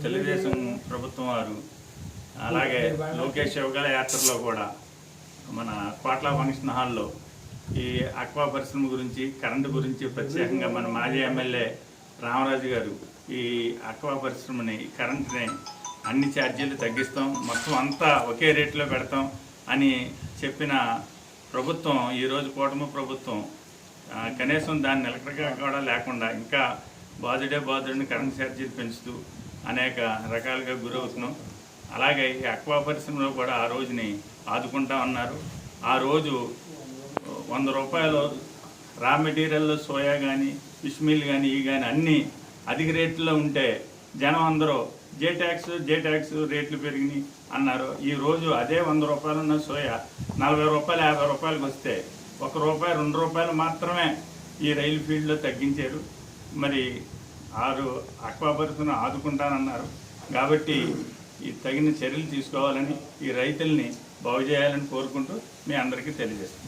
తెలుగుదేశం ప్రభుత్వం వారు అలాగే లోకేష్ శివగల యాత్రలో కూడా మన కోట్ల ఫంక్షన్ హాల్లో ఈ అక్వా పరిశ్రమ గురించి కరెంటు గురించి ప్రత్యేకంగా మన మాజీ ఎమ్మెల్యే రామరాజు గారు ఈ అక్వా పరిశ్రమని కరెంటుని అన్ని ఛార్జీలు తగ్గిస్తాం మొత్తం అంతా ఒకే రేట్లో పెడతాం అని చెప్పిన ప్రభుత్వం ఈరోజు కూటమి ప్రభుత్వం కనీసం దాన్ని నిలకడగా కూడా లేకుండా ఇంకా బాధుడే బాధుడిని కరెంట్ ఛార్జీలు పెంచుతూ అనేక రకాలుగా గురవుతున్నాం. అలాగే ఈ అక్వా పరిశ్రమలో కూడా ఆ రోజుని ఆదుకుంటా ఉన్నారు. ఆ రోజు వంద రూపాయలు రా మెటీరియల్లో సోయా కానీ ఫిష్ మీల్ కానీ ఇవి కానీ అన్నీ అధిక రేట్లో ఉంటే జనం అందరూ జే ట్యాక్స్ జే ట్యాక్స్ రేట్లు పెరిగినాయి అన్నారు. ఈ రోజు అదే వంద రూపాయలు ఉన్న సోయా నలభై రూపాయలు యాభై రూపాయలకు వస్తే ఒక రూపాయి రెండు రూపాయలు మాత్రమే ఈ రైలు ఫీల్డ్లో తగ్గించారు. మరి ఆరు అక్వా ఆదుకుంటానన్నారు. కాబట్టి ఈ తగిన చర్యలు తీసుకోవాలని ఈ రైతుల్ని బాగు చేయాలని కోరుకుంటూ మీ అందరికీ తెలియజేస్తాను